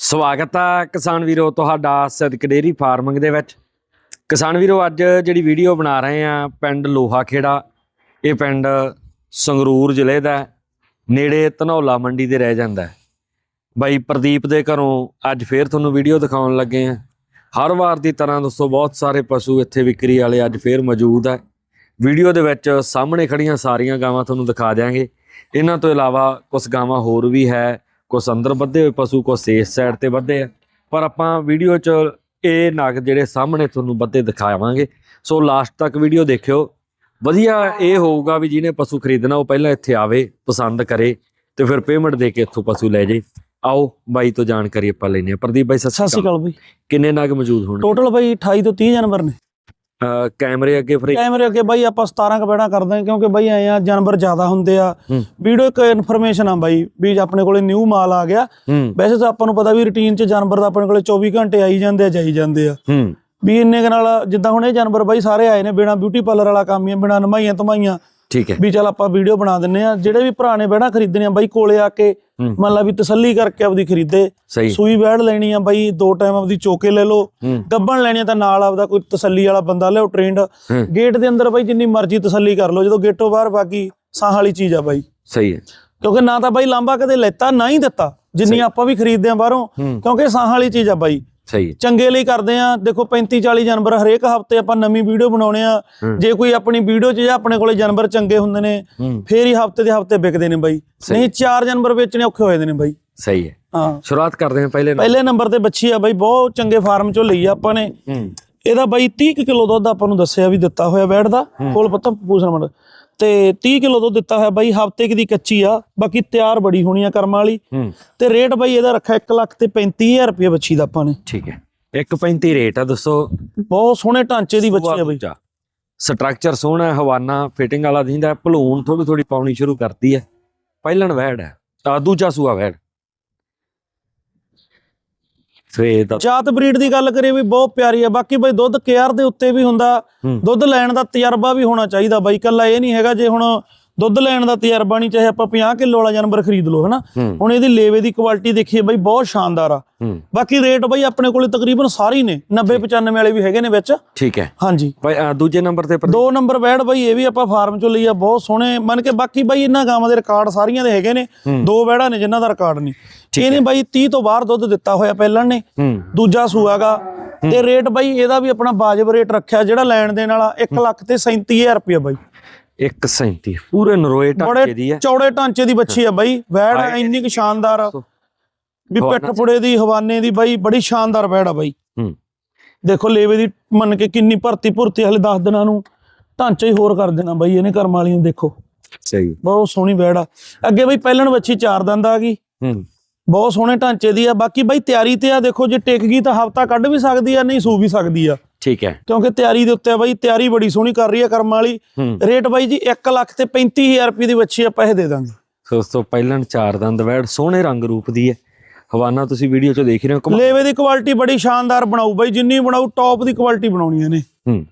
ਸਵਾਗਤ ਹੈ ਕਿਸਾਨ ਵੀਰੋ ਤੁਹਾਡਾ ਸਦਕ ਡੇਰੀ ਫਾਰਮਿੰਗ ਦੇ ਵਿੱਚ। ਕਿਸਾਨ ਵੀਰੋ, ਅੱਜ ਜਿਹੜੀ ਵੀਡੀਓ ਬਣਾ ਰਹੇ ਆ, ਪਿੰਡ ਲੋਹਾ ਖੇੜਾ ਇਹ ਪਿੰਡ ਸੰਗਰੂਰ ਜ਼ਿਲ੍ਹੇ ਦਾ ਨੇੜੇ ਧਨੌਲਾ ਮੰਡੀ ਦੇ ਰਹਿ ਜਾਂਦਾ ਬਾਈ ਪ੍ਰਦੀਪ ਦੇ ਘਰੋਂ ਅੱਜ ਫੇਰ ਤੁਹਾਨੂੰ ਵੀਡੀਓ ਦਿਖਾਉਣ ਲੱਗੇ ਆ। ਹਰ ਵਾਰ ਦੀ ਤਰ੍ਹਾਂ ਦੋਸਤੋ ਬਹੁਤ ਸਾਰੇ ਪਸ਼ੂ ਇੱਥੇ ਵਿਕਰੀ ਵਾਲੇ ਅੱਜ ਫੇਰ ਮੌਜੂਦ ਹੈ ਵੀਡੀਓ ਦੇ ਵਿੱਚ ਸਾਹਮਣੇ ਖੜੀਆਂ ਸਾਰੀਆਂ ਗਾਵਾਂ ਤੁਹਾਨੂੰ ਦਿਖਾ ਦਿਆਂਗੇ। ਇਹਨਾਂ ਤੋਂ ਇਲਾਵਾ ਕੁਝ ਗਾਵਾਂ ਹੋਰ ਵੀ ਹੈ। ਕੁਝ ਅੰਦਰ ਵੱਧੇ ਹੋਏ ਪਸ਼ੂ ਕੁਝ ਇਸ ਸਾਈਡ ਤੇ ਵੱਧੇ ਆ। ਪਰ ਆਪਾਂ ਵੀਡੀਓ 'ਚ ਇਹ ਨਗ ਜਿਹੜੇ ਸਾਹਮਣੇ ਤੁਹਾਨੂੰ ਵੱਧੇ ਦਿਖਾਵਾਂਗੇ। ਸੋ ਲਾਸਟ ਤੱਕ ਵੀਡੀਓ ਦੇਖਿਓ। ਵਧੀਆ ਇਹ ਹੋਊਗਾ ਵੀ ਜਿਹਨੇ ਪਸ਼ੂ ਖਰੀਦਣਾ ਉਹ ਪਹਿਲਾਂ ਇੱਥੇ ਆਵੇ ਪਸੰਦ ਕਰੇ ਤੇ ਫਿਰ ਪੇਮੈਂਟ ਦੇ ਕੇ ਇੱਥੋਂ ਪਸ਼ੂ ਲੈ ਜੇ। ਆਓ ਬਾਈ ਤੋਂ ਜਾਣਕਾਰੀ ਆਪਾਂ ਲੈਨੇ ਆ ਪ੍ਰਦੀਪ ਬਾਈ ਸਤਿ ਸ਼੍ਰੀ ਅਕਾਲ। ਬਈ। ਕਿੰਨੇ ਨਗ ਮੌਜੂਦ ਹੋਣ ਟੋਟਲ ਬਈ 28 ਤੋਂ 30 ਜਾਨਵਰ ਨੇ। ਕੈਮਰੇ ਅੱਗੇ ਫਿਰ ਕੈਮਰੇ ਅੱਗੇ ਬਾਈ ਆਪਾਂ 17 ਕਬੇੜਾ ਕਰਦੇ ਹਾਂ ਕਿਉਂਕਿ ਬਾਈ ਆਏ ਆ ਜਾਨਵਰ ਜ਼ਿਆਦਾ ਹੁੰਦੇ ਆ। ਵੀਡੀਓ ਇੱਕ ਇਨਫੋਰਮੇਸ਼ਨ ਆ ਬਾਈ ਵੀ ਆਪਣੇ ਕੋਲੇ ਨਿਊ ਮਾਲ ਆ ਗਿਆ। ਵੈਸੇ ਤਾਂ ਆਪਾਂ ਨੂੰ ਪਤਾ ਵੀ ਰੁਟੀਨ 'ਚ ਜਾਨਵਰ ਦਾ ਆਪਣੇ ਕੋਲੇ 24 ਘੰਟੇ ਆਈ ਜਾਂਦੇ ਆ ਜਾਈ ਜਾਂਦੇ ਆ। ਵੀ ਇੰਨੇ ਨਾਲ ਜਿੱਦਾਂ ਹੁਣ ਇਹ ਜਾਨਵਰ ਬਾਈ ਸਾਰੇ ਆਏ ਨੇ ਬਿਨਾ ਬਿਊਟੀ ਪਾਰਲਰ ਵਾਲਾ ਕੰਮ ਹੀ ਆ ਬਿਨਾ ਨਮਾਈਆਂ ਧਮਾਈਆਂ ਠੀਕ ਹੈ। ਵੀ ਚੱਲ ਆਪਾਂ ਵੀਡੀਓ ਬਣਾ ਦਿੰਨੇ ਆ ਜਿਹੜੇ ਵੀ ਭਰਾ ਨੇ ਬਹਿਣਾ ਖਰੀਦਣੇ ਆ ਬਾਈ ਕੋਲੇ ਆ ਕੇ। ਮੰਨ ਲਾ ਵੀ ਤਸੱਲੀ ਕਰਕੇ ਆਪਦੀ ਖਰੀਦੇ ਸੂਈ ਬੈੜ ਲੈਣੀ ਆ ਬਾਈ ਦੋ ਟਾਈਮ ਆਪਦੀ ਚੋਕੇ ਲੈ ਲਓ ਗੱਬਣ ਲੈਣੀ ਆ ਤਾਂ ਨਾਲ ਆਪਦਾ ਕੋਈ ਤਸੱਲੀ ਵਾਲਾ ਬੰਦਾ ਲਿਓ ਟ੍ਰੇਨਡ ਗੇਟ ਦੇ ਅੰਦਰ ਬਾਈ ਜਿੰਨੀ ਮਰਜ਼ੀ ਤਸੱਲੀ ਕਰ ਲਓ ਜਦੋਂ ਗੇਟੋਂ ਬਾਹਰ ਬਾਕੀ ਸਾਹ ਵਾਲੀ ਚੀਜ਼ ਆ ਬਾਈ। ਸਹੀ ਹੈ। ਕਿਉਂਕਿ ਨਾ ਤਾਂ ਬਾਈ ਲਾਂਬਾ ਕਦੇ ਲੈਤਾ ਨਾ ਹੀ ਦਿੱਤਾ। ਜਿੰਨੀ ਆਪਾਂ ਵੀ ਖਰੀਦਦੇ ਆ ਬਾਹਰੋਂ ਕਿਉਂਕਿ ਸਾਹ ਵਾਲੀ ਚੀਜ਼ ਆ ਬਾਈ। ਸਹੀ ਚੰਗੇ ਲਈ ਕਰਦੇ ਆ ਦੇਖੋ 35 40 ਜਾਨਵਰ ਹਰੇਕ ਹਫ਼ਤੇ ਆਪਾਂ ਨਵੀਂ ਵੀਡੀਓ ਬਣਾਉਣੇ ਆ। ਜੇ ਕੋਈ ਆਪਣੀ ਵੀਡੀਓ 'ਚ ਜਾਂ ਆਪਣੇ ਕੋਲੇ ਜਾਨਵਰ ਚੰਗੇ ਹੁੰਦੇ ਨੇ ਫੇਰ ਹੀ ਹਫ਼ਤੇ ਦੇ ਹਫ਼ਤੇ ਵਿਕਦੇ ਨੇ ਬਾਈ। ਨਹੀਂ ਚਾਰ ਜਾਨਵਰ ਵੇਚਣੇ ਔਖੇ ਹੋਏ ਨੇ ਬਾਈ। ਸਹੀ ਹੈ। ਹਾਂ। ਸ਼ੁਰੂਆਤ ਕਰਦੇ ਹਾਂ ਪਹਿਲੇ ਪਹਿਲੇ ਨੰਬਰ ਤੇ ਬੱਚੀ ਆ ਬਾਈ ਬਹੁਤ ਚੰਗੇ ਫਾਰਮ 'ਚੋਂ ਲਈ ਆ ਆਪਾਂ ਨੇ। ਇਹਦਾ ਬਾਈ 30 ਕੁ ਕਿਲੋ ਦੁੱਧ ਆਪਾਂ ਨੂੰ ਦੱਸਿਆ ਵੀ ਦਿੱਤਾ ਹੋਇਆ ਬੈਠ ਦਾ। ਕੋਲ ਪੱਤਾ ਪੂਸਣ ਮੰਡ ਤੇ 30 ਕਿਲੋ ਦੁੱਧ ਦਿੱਤਾ ਹੋਇਆ ਬਾਈ ਹਫ਼ਤੇ ਦੀ ਕੱਚੀ ਆ ਬਾਕੀ ਤਿਆਰ ਬੜੀ ਹੋਣੀ ਆ ਕਰਮ ਵਾਲੀ। ਤੇ ਰੇਟ ਬਾਈ ਇਹਦਾ ਰੱਖਿਆ 1 ਲੱਖ ਤੇ 35000 ਰੁਪਏ ਬੱਚੀ ਦਾ ਆਪਾਂ ਨੇ। ਠੀਕ ਹੈ। 1.35 ਰੇਟ ਆ ਦੋਸਤੋ ਬਹੁਤ ਸੋਹਣੇ ਢਾਂਚੇ ਦੀ ਬੱਚੀ ਆ ਬਾਈ। ਸਟਰਕਚਰ ਸੋਹਣਾ ਹਵਾਨਾ ਫਿਟਿੰਗ ਵਾਲਾ ਦਿੰਦਾ ਭਲੂਣ ਥੋੜੀ ਥੋੜੀ ਪਾਉਣੀ ਸ਼ੁਰੂ ਕਰਤੀ ਹੈ। ਪਹਿਲਣ ਵੈੜ ਹੈ ਆ ਦੂਜਾ ਸੂਆ ਵੈੜ ਸਵੇ ਦਾ ਜਾਤ ਬਰੀਡ ਦੀ ਗੱਲ ਕਰੀਏ ਵੀ ਬਹੁਤ ਪਿਆਰੀ ਆ ਬਾਕੀ ਬਾਈ ਦੁੱਧ ਕੇਅਰ ਦੇ ਉੱਤੇ ਵੀ ਹੁੰਦਾ। ਦੁੱਧ ਲੈਣ ਦਾ ਤਜਰਬਾ ਵੀ ਹੋਣਾ ਚਾਹੀਦਾ ਬਾਈ ਕੱਲਾ ਇਹ ਨਹੀਂ ਹੈਗਾ ਜੇ ਹੁਣ ਦੁੱਧ ਲੈਣ ਦਾ ਤਜਰਬਾ ਨਹੀਂ ਚਾਹੇ ਆਪਾਂ 50 ਕਿਲੋ ਵਾਲਾ ਜਾਨਵਰ ਖਰੀਦ ਲਓ ਹਨਾ? ਹੁਣ ਇਹਦੀ ਲੇਵੇ ਦੀ ਕੁਆਲਿਟੀ ਦੇਖੀਏ ਬਾਈ ਬਹੁਤ ਸ਼ਾਨਦਾਰ ਆ। ਬਾਕੀ ਰੇਟ ਬਾਈ ਆਪਣੇ ਕੋਲੇ ਤਕਰੀਬਨ ਸਾਰੇ ਹੀ ਨੇ 90 95 ਵਾਲੇ ਵੀ ਹੈਗੇ ਨੇ ਵਿੱਚ। ਠੀਕ ਹੈ। ਹਾਂਜੀ। ਅ, ਦੂਜੇ ਨੰਬਰ ਤੇ ਦੋ ਨੰਬਰ ਬੈਡ ਬਾਈ ਇਹ ਵੀ ਆਪਾਂ ਫਾਰਮ ਚੋਂ ਲਈ ਆ ਬਹੁਤ ਸੋਹਣੇ ਮੰਨ ਕੇ ਬਾਕੀ ਬਾਈ ਇਹਨਾਂ ਗਾਵਾਂ ਦੇ ਰਿਕਾਰਡ ਸਾਰੀਆਂ ਦੇ ਹੈਗੇ ਨੇ। ਦੋ ਬੈੜਾਂ ਨੇ ਜਿਨ੍ਹਾਂ ਦਾ ਰਿਕਾਰਡ ਨਹੀਂ। ਇਹਨੇ ਬਾਈ 30 ਤੋਂ ਬਾਹਰ ਦੁੱਧ ਦਿੱਤਾ ਹੋਇਆ ਪਹਿਲਾਂ ਨੇ। ਹੂੰ। ਦੂਜਾ ਸੂਆਗਾ ਤੇ ਰੇਟ ਬਾਈ ਇਹਦਾ ਵੀ ਆਪਣਾ ਵਾਜਬ ਰੇਟ ਰੱਖਿਆ ਜਿਹੜਾ ਲੈਣ ਦੇਣ ਵਾਲਾ 1 ਲੱਖ ਤੇ 37000 ਰੁਪਏ ਬਾਈ। 137 ਪੂਰੇ ਨਰੋਏ ਢਾਂਚੇ ਦੀ ਬੜੇ ਹੈ। ਚੌੜੇ ਢਾਂਚੇ ਦੀ ਬੱਚੀ ਆ ਬਾਈ। ਵੈੜ। ਇੰਨੀ ਕੁ ਸ਼ਾਨਦਾਰ। ਵੀ ਪਿੱਠ ਪੁੜੇ ਦੀ ਹਵਾਨੇ ਦੀ ਬਾਈ ਬੜੀ ਸ਼ਾਨਦਾਰ ਵੈੜ ਆ ਬਾਈ। ਹੂੰ। ਦੇਖੋ ਲੇਵੇ ਦੀ ਮੰਨ ਕੇ ਕਿੰਨੀ ਭਰਤੀ ਭੁਰਤੀ ਹਲੇ 10 ਦਿਨਾਂ ਨੂੰ। ਢਾਂਚਾ ਹੀ ਹੋਰ ਕਰ ਦੇਣਾ ਬਾਈ ਇਹਨੇ ਕਰਮ ਵਾਲੀ ਨੂੰ ਦੇਖੋ। ਸਹੀ। ਬਹੁਤ ਸੋਹਣੀ ਵੈੜ ਆ। ਅੱਗੇ ਬਾਈ ਪਹਿਲਣ ਬੱਚੀ ਚਾਰ ਦੰਦ ਆ ਗਈ। ਹੂੰ। ਬਹੁਤ ਸੋਹਣੇ ਢਾਂਚੇ ਦੀ ਆ ਬਾਕੀ ਬਾਈ ਤਿਆਰੀ ਤੇ ਆ ਦੇਖੋ ਜੇ ਟਿਕ ਗਈ ਤਾਂ ਹਫਤਾ ਕੱਢ ਵੀ ਸਕਦੀ ਆ ਨਹੀਂ ਸੂ ਵੀ ਸਕਦੀ ਆ। ਠੀਕ ਹੈ। ਕਿਉਂਕਿ ਤਿਆਰੀ ਦੇ ਉੱਤੇ ਆ ਬਾਈ ਤਿਆਰੀ ਬੜੀ ਸੋਹਣੀ ਕਰ ਰਹੀ ਆ ਕਰਮ ਵਾਲੀ। ਰੇਟ ਬਾਈ ਜੀ 1 ਲੱਖ ਤੇ 35000 ਰੁਪਏ ਦੀ ਬੱਚੀ ਆਪਾਂ ਇਹ ਦੇ ਦਾਂਗੇ। ਸੋ ਦੋਸਤੋ ਪਹਿਲਣ ਚਾਰ ਦੰਦ ਵੈੜ ਸੋਹਣੇ ਰੰਗ ਰੂਪ ਦੀ ਹੈ। ਹਵਾਨਾ ਤੁਸੀਂ ਵੀਡੀਓ 'ਚ ਦੇਖ ਰਹੇ ਹੋ ਲੇਵੇ ਦੀ ਕੁਆਲਿਟੀ ਬੜੀ ਸ਼ਾਨਦਾਰ ਬਣਾਊ ਬਾਈ ਜਿੰਨੀ ਬਣਾਊ ਟੌਪ ਦੀ ਕੁਆਲਿਟੀ ਬਣਾਉਣੀ ਇਹਨੇ ਹੂੰ।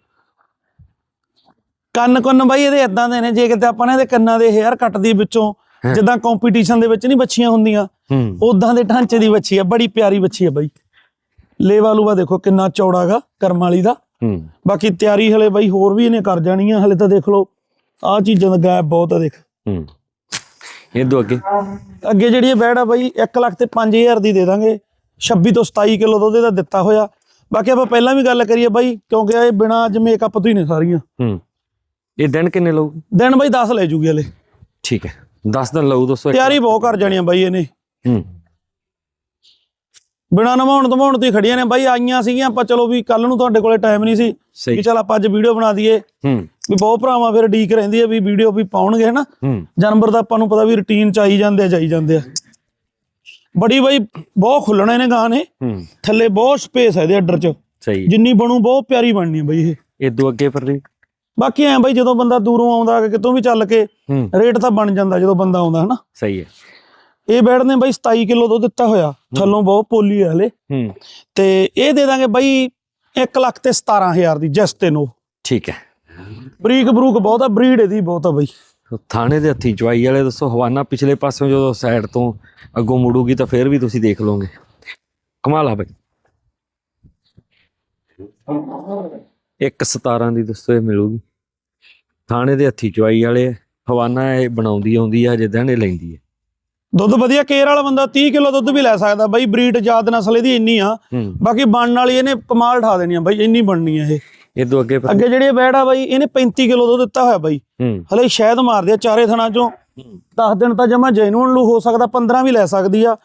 ਕੰਨ ਕੰਨ ਬਾਈ ਇਹਦੇ ਇਦਾਂ ਦੇ ਨੇ ਜੇ ਕਿਤੇ ਆਪਾਂ ਨੇ ਇਹਦੇ ਕੰਨਾਂ ਦੇ ਹੇਅਰ ਕੱਟ ਦੀ ਵਿੱਚੋਂ। ਜਿੱਦਾਂ ਕੰਪੀਟੀਸ਼ਨ ਦੇ ਵਿੱਚ ਨਹੀਂ ਬੱਚੀਆਂ ਹੁੰਦੀਆਂ। ਉਦਾਂ ਦੇ ਢਾਂਚੇ ਦੀ ਬੱਚੀ ਆ ਬੜੀ ਪਿਆਰੀ ਬੱਚੀ ਆ ਬਾਈ। ਲੇਵਾ ਲੂਵਾ ਦੇਖੋ ਕਿੰਨਾ ਚੌੜਾਗਾ ਕਰਮ ਵਾਲੀ ਦਾ। ਹੂੰ। ਬਾਕੀ ਤਿਆਰੀ ਹਲੇ ਬਾਈ ਹੋਰ ਵੀ ਇਹਨੇ ਕਰ ਜਾਣੀ ਆ ਹਲੇ ਤਾਂ ਦੇਖ ਲਓ ਆਹ ਚੀਜ਼ਾਂ ਦਾ ਗੈਪ ਬਹੁਤ ਆ ਦੇਖ। ਹੂੰ। ਇਹ ਦੋ ਅੱਗੇ। ਅੱਗੇ ਜਿਹੜੀ ਇਹ ਬੈੜ ਆ ਬਾਈ 1 ਲੱਖ ਤੇ 5000 ਦੀ ਦੇ ਦਾਂਗੇ। 26 ਤੋਂ 27 ਕਿਲੋ ਦੁੱਧ ਦਾ ਦਿੱਤਾ ਹੋਇਆ। ਬਾਕੀ ਆਪਾਂ ਪਹਿਲਾਂ ਵੀ ਗੱਲ ਕਰੀਏ ਬਾਈ ਕਿਉਂਕਿ ਇਹ ਬਿਨਾ ਅੱਜ ਮੇਕਅਪ ਤੋਂ ਹੀ ਨੇ ਸਾਰੀਆਂ। ਹੂੰ। ਇਹ ਦਿਨ ਕਿੰਨੇ ਲਊ ਦਿਨ ਬਾਈ 10 ਲੈ ਜੂਗੀ ਹਲੇ। ਠੀਕ ਹੈ। 10 ਦਿਨ ਲਊ ਦੋਸਤੋ ਤਿਆਰੀ ਬਹੁਤ ਕਰ ਜਾਣੀ ਆ ਬਾਈ ਇਹਨੇ। ਹੂੰ। ਬਿਨਾ ਨਵਾਉਣ ਧਵਾਉਣ ਤੇ ਹੀ ਖੜੀਆਂ ਨੇ ਬਾਈ ਆਈਆਂ ਸੀਗੀਆਂ ਆਪਾਂ ਚਲੋ ਵੀ ਕੱਲ ਨੂੰ ਤੁਹਾਡੇ ਕੋਲੇ ਟਾਈਮ ਨਹੀਂ ਸੀ ਵੀ ਚਲ ਆਪਾਂ ਅੱਜ ਵੀਡੀਓ ਬਣਾ ਦਈਏ। ਹੂੰ। ਵੀ ਬਹੁਤ ਭਰਾਵਾਂ ਫਿਰ ਡੀਕ ਰਹਿੰਦੀ ਆ ਵੀ ਵੀਡੀਓ ਵੀ ਪਾਉਣਗੇ ਹਨਾ? ਹੂੰ। ਜਾਨਵਰ ਦਾ ਆਪਾਂ ਨੂੰ ਪਤਾ ਵੀ ਰੁਟੀਨ ਚ ਆਈ ਜਾਂਦੇ ਆ ਜਾਈ ਜਾਂਦੇ ਆ। ਬੜੀ ਬਾਈ ਬਹੁਤ ਖੁੱਲਣਾ ਇਹਨੇ ਗਾਂ ਨੇ। ਹੂੰ। ਥੱਲੇ ਬਹੁਤ ਸਪੇਸ ਹੈ ਇਹਦੇ ਅੱਡਰ ਚ। ਸਹੀ। ਜਿੰਨੀ ਬਣੂ ਬਹੁਤ ਪਿਆਰੀ ਬਣਨੀ ਹੈ ਬਾਈ ਇਹ। ਇਹ ਦੋ ਅੱਗੇ ਜੀ ਬਾਕੀ ਐ ਬਾਈ ਜਦੋਂ ਬੰਦਾ ਦੂਰੋਂ ਆਉਂਦਾ ਕਿਤੋਂ ਵੀ ਚੱਲ ਕੇ ਹੂੰ। ਰੇਟ ਤਾਂ ਬਣ ਜਾਂਦਾ ਜਦੋਂ ਬੰਦਾ ਆਉਂਦਾ ਹਨਾ? ਸਹੀ ਹੈ। ਇਹ ਬੈਡ ਨੇ ਬਾਈ 27 ਕਿਲੋ ਦੁੱਧ ਦਿੱਤਾ ਹੋਇਆ। ਥੱਲੋਂ ਬਹੁਤ ਪੋਲੀ ਹੈ ਹਲੇ। ਹੂੰ। ਤੇ ਇਹ ਦੇ ਦਾਂਗੇ ਬਾਈ 1 ਲੱਖ ਤੇ 17000 ਦੀ ਜਸਟ ਤੇ ਨੋ। ਠੀਕ ਹੈ। ਬਰੀਕ ਬਰੂਕ ਬਹੁਤ ਆ ਬਰੀਡ ਇਹਦੀ ਬਹੁਤ ਆ ਬਾਈ। ਥਾਣੇ ਦੇ ਹੱਥੀ ਚਵਾਈ ਵਾਲੇ ਦੱਸੋ ਹਵਾਨਾ ਪਿਛਲੇ ਪਾਸਿਓਂ ਜਦੋਂ ਸਾਈਡ ਤੋਂ ਅੱਗੋਂ ਮੁੜੂਗੀ ਤਾਂ ਫੇਰ ਵੀ ਤੁਸੀਂ ਦੇਖ ਲਓਗੇ। ਕਮਾਲ ਆ ਬਾਈ। ਇੱਕ 17 ਦੀ ਦੋਸਤੋ ਇਹ ਮਿਲੂਗੀ। ਥਾਣੇ ਦੇ ਹੱਥੀ ਚਵਾਈ ਵਾਲੇ। ਹਵਾਨਾ ਇਹ ਬਣਾਉਂਦੀ ਆਉਂਦੀ ਆ ਜਿੱਦਾਂ ਇਹ ਲੈਂਦੀ ਹੈ ਦੁੱਧ ਵਧੀਆ ਕੇਅਰ ਵਾਲਾ ਬੰਦਾ 30 ਕਿਲੋ ਦੁੱਧ ਵੀ ਲੈ ਸਕਦਾ। ਬਾਈ ਬਰੀਡ ਜਾਤ ਨਸਲ ਇਹਦੀ ਇੰਨੀ ਆ ਬਾਕੀ ਬਣਨ ਵਾਲੀ ਇਹਨੇ ਕਮਾਲ ਠਾ ਦੇਣੀ ਆ ਬਾਈ ਇੰਨੀ ਬਣਨੀ ਆ ਇਹ। ਇਹ ਤੋਂ ਅੱਗੇ ਅੱਗੇ ਜਿਹੜੀ ਬੈੜ ਆ ਬਾਈ ਇਹਨੇ 35 ਕਿਲੋ ਦੁੱਧ ਦਿੱਤਾ ਹੋਇਆ ਬਾਈ। ਹਲੇ ਸ਼ਾਇਦ ਮਾਰਦੇ ਆ ਚਾਰੇ ਥਣਾ ਚੋਂ। 10 ਦਿਨ ਤਾਂ ਜਮਾ ਜੈਨੂਨ ਲੂ ਹੋ ਸਕਦਾ 15 ਵੀ ਲੈ ਸਕਦੀ ਆ।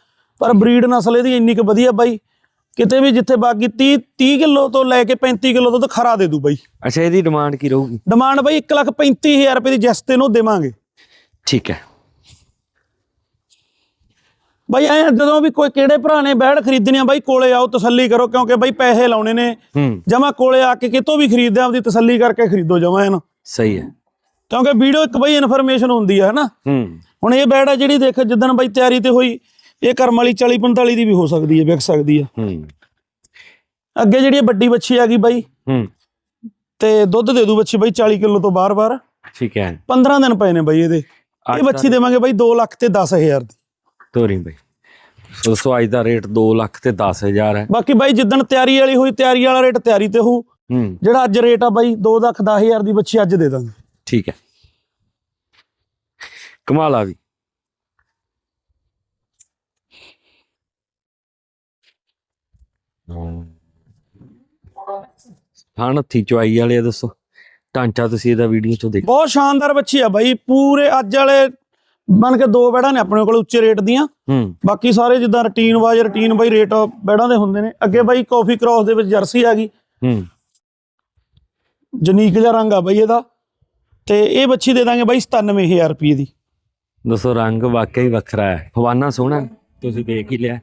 ਪਰ ਬਰੀਡ ਨਸਲ ਇਹਦੀ ਇੰਨੀ ਕੁ ਵਧੀਆ ਬਾਈ ਕਿਤੇ ਵੀ ਜਿੱਥੇ ਬਾਕੀ 30 30 ਕਿਲੋ ਤੋਂ ਲੈ ਕੇ 35 ਕਿਲੋ ਦੁੱਧ ਖਰਾ ਦੇ ਦੂ ਬਾਈ। ਅੱਛਾ ਇਹਦੀ ਡਿਮਾਂਡ ਕੀ ਰਹੂਗੀ? ਡਿਮਾਂਡ ਬਾਈ 135000 ਰੁਪਏ ਦੀ ਜਸਤੇ ਨੂੰ ਦੇਵਾਂਗੇ। ਠੀਕ ਹੈ। ਬਾਈ ਐ ਜਦੋਂ ਵੀ ਕੋਈ ਕਿਹੜੇ ਭਰਾ ਨੇ ਬੈੜ ਖਰੀਦਣੀ ਆ ਬਾਈ ਕੋਲੇ ਆਓ ਤਸੱਲੀ ਕਰੋ ਕਿਉਂਕਿ ਬਾਈ ਪੈਸੇ ਲਾਉਣੇ ਨੇ। ਜਮਾ ਕੋਲੇ ਆ ਕੇ ਕਿਤੋਂ ਵੀ ਖਰੀਦਦੇ ਆ ਆਪਦੀ ਤਸੱਲੀ ਕਰਕੇ ਖਰੀਦੋ ਜਮਾ ਇਹਨਾਂ। ਸਹੀ ਹੈ। ਕਿਉਂਕਿ ਵੀਡੀਓ ਇੱਕ ਬਾਈ ਇਨਫੋਰਮੇਸ਼ਨ ਹੁੰਦੀ ਆ ਹਨਾ? ਹੁਣ ਇਹ ਬੈੜ ਆ ਜਿਹੜੀ ਦੇਖ ਜਿੱਦਣ ਬਾਈ ਤਿਆਰੀ ਤੇ ਹੋਈ ਇਹ ਕਰਮ ਵਾਲੀ 40 45 ਦੀ ਵੀ ਹੋ ਸਕਦੀ ਹੈ ਵਿਕ ਸਕਦੀ ਹੂੰ। ਅੱਗੇ ਜਿਹੜੀ ਵੱਡੀ ਬੱਚੀ ਆ ਗਈ ਬਾਈ ਤੇ ਦੁੱਧ ਦੇ ਦੂ ਬੱਚੀ ਬਾਈ 40 ਕਿਲੋ ਤੋਂ ਬਾਰ-ਬਾਰ ਠੀਕ ਹੈ। 15 ਦਿਨ ਪਏ ਨੇ ਬਾਈ ਇਹਦੇ। ਇਹ ਬੱਚੀ ਦੇਵਾਂਗੇ ਬਾਈ 2 ਲੱਖ ਤੇ 10000 ਦੀ। ਤੋਰੀ ਬਾਈ। ਸੋ ਸੋ ਅੱਜ ਦਾ ਰੇਟ 2 ਲੱਖ ਤੇ 10000 ਹੈ। ਬਾਕੀ ਬਾਈ ਜਿੱਦਣ ਤਿਆਰੀ ਵਾਲੀ ਹੋਈ ਤਿਆਰੀ ਵਾਲਾ ਰੇਟ ਤਿਆਰੀ ਤੇ ਹੂੰ। ਜਿਹੜਾ ਅੱਜ ਰੇਟ ਆ ਬਾਈ 2 ਲੱਖ 10000 ਦੀ ਬੱਚੀ ਅੱਜ ਦੇ ਦਾਂਗੇ। ਠੀਕ ਹੈ। ਕਮਾਲ ਆ ਵੀ। ਹਾਂ ਹੱਥੀ ਚਵਾਈ ਵਾਲੇ ਦੱਸੋ। ਢਾਂਚਾ ਤੁਸੀਂ ਇਹਦਾ ਵੀਡੀਓ ਚੋਂ ਦੇਖ ਬਹੁਤ ਸ਼ਾਨਦਾਰ ਬੱਚੀ ਆ ਬਾਈ। ਪੂਰੇ ਅੱਜ ਵਾਲੇ ਬਣ ਕੇ ਦੋ ਬੈੜਾਂ ਨੇ ਆਪਣੇ ਕੋਲ ਉੱਚੇ ਰੇਟ ਦੀਆਂ। ਹੂੰ। ਬਾਕੀ ਸਾਰੇ ਜਿੱਦਾਂ ਰੁਟੀਨ ਵਾਜ ਰੁਟੀਨ ਬਾਈ ਰੇਟ ਬੈੜਾਂ ਦੇ ਹੁੰਦੇ ਨੇ। ਅੱਗੇ ਬਾਈ ਕਾਫੀ ਕ੍ਰਾਸ ਦੇ ਵਿੱਚ ਜਰਸੀ ਆ ਗਈ। ਹੂੰ। ਜਨੀਕ ਜਿਹਾ ਰੰਗ ਆ ਬਾਈ ਇਹਦਾ। ਤੇ ਇਹ ਬੱਚੀ ਦੇ ਦਾਂਗੇ ਬਾਈ 97000 ਰੁਪਏ ਦੀ। ਦੱਸੋ ਰੰਗ ਵਾਕਈ ਵੱਖਰਾ ਹੈ। ਹਵਾਨਾ ਸੋਹਣਾ ਤੁਸੀਂ ਦੇਖ ਹੀ ਲਿਆ।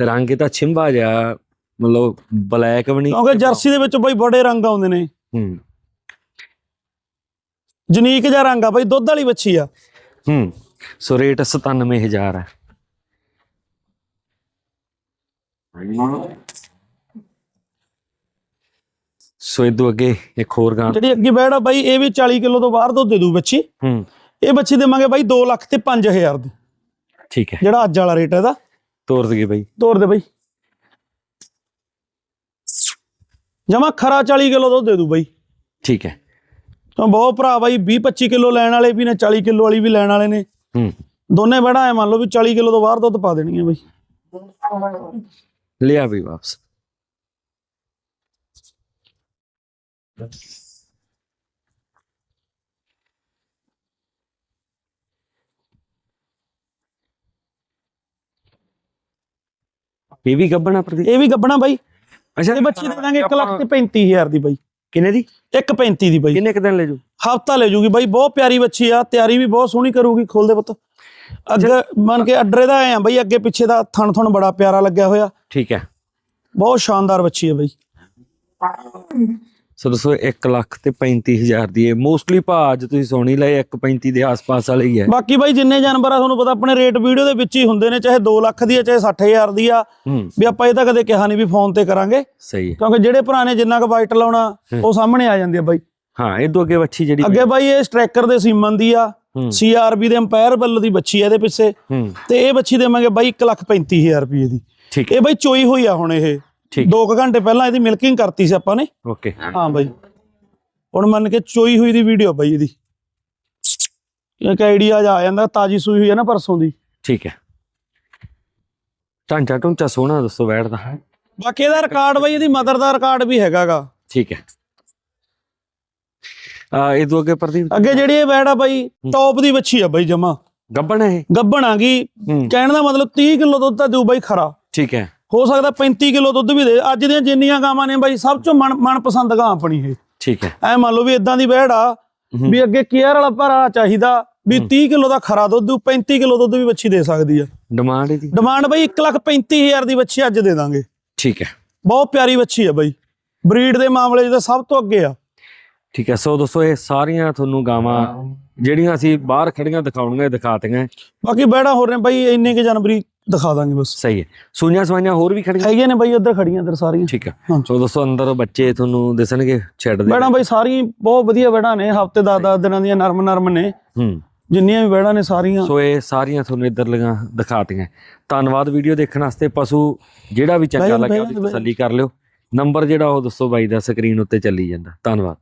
ਰੰਗ ਇਹ ਤਾਂ ਛਿੰਬਾ ਜਿਹਾ ਮਤਲਬ ਬਲੈਕ ਵੀ ਨਹੀਂ। ਕਿਉਂਕਿ ਜਰਸੀ ਦੇ ਵਿੱਚ ਬਾਈ ਬੜੇ ਰੰਗ ਆਉਂਦੇ ਨੇ। ਹੂੰ। ਜਨੀਕ ਜਿਹਾ ਰੰਗ ਆ ਬਾਈ ਦੁੱਧ ਵਾਲੀ ਬੱਚੀ ਆ। ਹੂੰ। ਸੋ ਰੇਟ 97000 ਹੈ। ਸੋ ਤੋਂ ਅੱਗੇ ਇੱਕ ਹੋਰ ਗਾਂ। ਜਿਹੜੀ ਅੱਗੇ ਬੈੜ ਆ ਬਾਈ ਇਹ ਵੀ 40 ਕਿਲੋ ਤੋਂ ਬਾਹਰ ਦੁੱਧ ਦੇ ਦੂ ਬੱਚੀ। ਹੂੰ। ਇਹ ਬੱਚੀ ਦੇਵਾਂਗੇ ਬਾਈ 2 ਲੱਖ ਤੇ 5000 ਦੀ। ਠੀਕ ਹੈ। ਜਿਹੜਾ ਅੱਜ ਵਾਲਾ ਰੇਟ ਹੈ ਇਹਦਾ। ਤੋਰ ਦਈਏ ਬਾਈ। ਤੋਰ ਦੇ ਬਾਈ। ਜਮਾ ਖਰਾ 40 ਕਿਲੋ ਦੁੱਧ ਦੇ ਦੂ ਬਾਈ। ਠੀਕ ਹੈ। ਤਾਂ ਬਹੁਤ ਭਰਾ ਬਾਈ 20 25 ਕਿਲੋ ਲੈਣ ਵਾਲੇ ਵੀ ਨੇ 40 ਕਿਲੋ ਵਾਲੀ ਵੀ ਲੈਣ ਵਾਲੇ ਨੇ। ਹੂੰ। ਦੋਨੇ ਬੜਾ ਐ ਮੰਨ ਲਓ ਵੀ 40 ਕਿਲੋ ਤੋਂ ਬਾਹਰ ਦੁੱਧ ਪਾ ਦੇਣੀ ਹੈ ਬਾਈ। ਲਿਆ ਵੀ ਵਾਪਸ। ਇਹ ਵੀ ਗੱਬਣਾ ਪ੍ਰਦੀਪ? ਇਹ ਵੀ ਗੱਬਣਾ ਬਾਈ। ਅੱਛਾ। ਇਹ ਬੱਚੀ ਦੇ ਦਾਂਗੇ 1 ਲੱਖ ਤੇ 35000 ਦੀ ਬਾਈ। ਕਿੰਨੇ ਦੀ? 1.35 ਦੀ ਬਾਈ। ਕਿੰਨੇ ਕ ਦਿਨ ਲੈ ਜੂ? ਹਫਤਾ ਲੈ ਜੂਗੀ ਬਾਈ ਬਹੁਤ ਪਿਆਰੀ ਬੱਚੀ ਆ ਤਿਆਰੀ ਵੀ ਬਹੁਤ ਸੋਹਣੀ ਕਰੂਗੀ ਖੋਲ ਦੇ ਪੁੱਤ। ਅੱਗੇ ਮੰਨ ਕੇ ਅੱਡਰੇ ਦਾ ਆਏ ਆ ਬਾਈ ਅੱਗੇ ਪਿੱਛੇ ਦਾ ਥਣ ਥਣ ਬੜਾ ਪਿਆਰਾ ਲੱਗਿਆ ਹੋਇਆ। ਠੀਕ ਹੈ। ਬਹੁਤ ਸ਼ਾਨਦਾਰ ਬੱਚੀ ਹੈ ਬਾਈ। ਸੋ ਦੱਸੋ 1 ਲੱਖ ਤੇ 35000 ਦੀ ਹੈ ਮੋਸਟਲੀ ਭਾਅ ਅੱਜ ਤੁਸੀਂ ਸੋਣੀ ਲਏ 1.35 ਦੇ ਆਸ-ਪਾਸ ਵਾਲੇ ਹੀ ਹੈ। ਬਾਕੀ ਬਾਈ ਜਿੰਨੇ ਜਾਨਵਰ ਆ ਤੁਹਾਨੂੰ ਪਤਾ ਆਪਣੇ ਰੇਟ ਵੀਡੀਓ ਦੇ ਵਿੱਚ ਹੀ ਹੁੰਦੇ ਨੇ ਚਾਹੇ 2 ਲੱਖ ਦੀ ਆ ਚਾਹੇ 60000 ਦੀ ਆ। ਵੀ ਆਪਾਂ ਇਹ ਤਾਂ ਕਦੇ ਕਿਹਾ ਨਹੀਂ ਵੀ ਫੋਨ ਤੇ ਕਰਾਂਗੇ। ਸਹੀ ਹੈ। ਕਿਉਂਕਿ ਜਿਹੜੇ ਪੁਰਾਣੇ ਜਿੰਨਾ ਕੁ ਵਾਈਟ ਲਾਉਣਾ ਉਹ ਸਾਹਮਣੇ ਆ ਜਾਂਦੇ ਆ ਬਾਈ। ਹਾਂ ਇਹ ਤੋਂ ਅੱਗੇ ਵੱਛੀ ਜਿਹੜੀ ਅੱਗੇ ਬਾਈ ਇਹ ਸਟ੍ਰਾਈਕਰ ਦੇ ਸੀਮਨ ਦੀ ਆ ਸੀਆਰਬੀ ਦੇ ਅੰਪਾਇਰ ਵੱਲੋਂ ਦੀ ਬੱਚੀ ਆ ਇਹਦੇ ਪਿੱਛੇ। ਤੇ ਇਹ ਬੱਚੀ ਦੇਵਾਂਗੇ ਬਾਈ 135000 ਰੁਪਏ ਦੀ। ਠੀਕ ਇਹ ਬਾਈ ਚੋਈ ਹੋਈ ਆ ਹੁਣ ਇਹ। ਠੀਕ 2 ਘੰਟੇ ਪਹਿਲਾਂ ਇਹਦੀ ਮਿਲਕਿੰਗ ਕਰਤੀ ਸੀ ਆਪਾਂ ਨੇ। ਓਕੇ ਹਾਂ ਬਾਈ। ਹੁਣ ਮੰਨ ਕੇ ਚੋਈ ਹੋਈ ਦੀ ਵੀਡੀਓ ਬਾਈ ਇਹਦੀ। ਇੱਕ ਆਈਡੀਆ ਜਾ ਆ ਜਾਂਦਾ ਤਾਜੀ ਸੂਈ ਹੋਈ ਹੈ ਨਾ ਪਰਸੋਂ ਦੀ। ਠੀਕ ਹੈ। ਢਾਂਚਾ ਢੁੰਚਾ ਸੋਹਣਾ ਦੱਸੋ ਬੈਠਦਾ ਬਾਕੀ ਇਹਦਾ ਰਿਕਾਰਡ ਬਾਈ ਇਹਦੀ ਮਦਰ ਦਾ ਰਿਕਾਰਡ ਵੀ ਹੈਗਾਗਾ। ਠੀਕ ਹੈ। ਆ ਇਹ ਤੋਂ ਅੱਗੇ ਪ੍ਰਦੀਪ ਅੱਗੇ ਜਿਹੜੀ ਇਹ ਬੈੜ ਆ ਬਾਈ ਟੌਪ ਦੀ ਬੱਚੀ ਆ ਬਾਈ ਜਮਾ। ਗੱਬਣ ਹੈ? ਗੱਬਣ ਆ ਗਈ। ਹੂੰ। ਕਹਿਣ ਦਾ ਮਤਲਬ 30 ਕਿਲੋ ਦੁੱਧ ਤਾਂ ਦਿਓ ਬਾਈ ਖਰਾ। ਠੀਕ ਹੈ। ਹੋ ਸਕਦਾ 35 ਕਿਲੋ ਦੁੱਧ ਵੀ ਦੇ। ਅੱਜ ਦੀਆਂ ਜਿੰਨੀਆਂ ਗਾਵਾਂ ਨੇ ਬਾਈ ਸਭ ਤੋਂ ਮਨ ਮਨਪਸੰਦ ਗਾਂ ਆਪਣੀ ਇਹ। ਠੀਕ ਹੈ। ਐ ਮੰਨ ਲਓ ਵੀ ਇਦਾਂ ਦੀ ਆ ਹੂੰ। ਵੀ ਅੱਗੇ ਕੇਅਰ ਵਾਲਾ ਭਰਾ ਚਾਹੀਦਾ ਵੀ 30 ਕਿਲੋ ਦਾ ਖਰਾ ਦੁੱਧ ਦਿਓ 35 ਕਿਲੋ ਦੁੱਧ ਵੀ ਬੱਚੀ ਦੇ ਸਕਦੀ ਆ। ਡਿਮਾਂਡ ਇਹਦੀ? ਡਿਮਾਂਡ ਬਾਈ 135000 ਦੀ ਬੱਚੀ ਅੱਜ ਦੇ ਦਾਂਗੇ। ਠੀਕ ਹੈ। ਬਹੁਤ ਪਿਆਰੀ ਬੱਚੀ ਆ ਬਾਈ। ਬਰੀਡ ਦੇ ਮਾਮਲੇ 'ਚ ਤਾਂ ਸਭ ਤੋਂ ਅੱਗੇ ਆ। ਠੀਕ ਹੈ ਸੋ ਦੋਸਤੋ ਇਹ ਸਾਰੀਆਂ ਤੁਹਾਨੂੰ ਗਾਵਾਂ ਜਿਹੜੀਆਂ ਅਸੀਂ ਬਾਹਰ ਖੜੀਆਂ ਦਿਖਾਉਣੀਆਂ ਦਿਖਾਤੀਆਂ। ਬਾਕੀ ਬੈੜਾ ਹੋ ਰਹੇ ਬਾਈ ਇੰਨੇ ਕੇ ਜਨਵਰੀ ਦਿਖਾ ਦਾਂਗੇ ਬਸ। ਸਹੀ ਹੈ। ਸੂਈਆਂ ਸਵਾਈਆਂ ਹੋਰ ਵੀ ਖੜੀਆਂ? ਹੈਗੀਆਂ ਨੇ ਬਾਈ ਉੱਧਰ ਖੜੀਆਂ ਇੱਧਰ ਸਾਰੀਆਂ। ਠੀਕ ਹੈ। ਸੋ ਦੋਸਤੋ ਅੰਦਰ ਬੱਚੇ ਤੁਹਾਨੂੰ ਦਿਸਣਗੇ ਛੱਡ ਦੇ ਬੈੜਾ ਬਾਈ ਸਾਰੀਆਂ ਬਹੁਤ ਵਧੀਆ ਬੈੜਾ ਨੇ। ਹਫ਼ਤੇ 10 10 ਦਿਨਾਂ ਦੀਆਂ ਨਰਮ ਨਰਮ ਨੇ। ਹੂੰ। ਜਿੰਨੀਆਂ ਵੀ ਵੈੜਾਂ ਨੇ ਸਾਰੀਆਂ। ਸੋ ਇਹ ਸਾਰੀਆਂ ਤੁਹਾਨੂੰ ਇੱਧਰ ਲਗਾ ਦਿਖਾਤੀਆਂ। ਧੰਨਵਾਦ ਵੀਡੀਓ ਦੇਖਣ ਵਾਸਤੇ। ਪਸ਼ੂ ਜਿਹੜਾ ਵੀ ਚੰਗਾ ਲੱਗਿਆ ਉਹਦੀ। ਤਸੱਲੀ ਕਰ ਲਿਓ। ਨੰਬਰ ਜਿਹੜਾ ਉਹ ਦੱਸੋ ਬਾਈ ਦਾ ਸਕਰੀਨ ਉੱਤੇ ਚੱਲੀ ਜਾਂਦਾ। ਧੰਨਵਾਦ।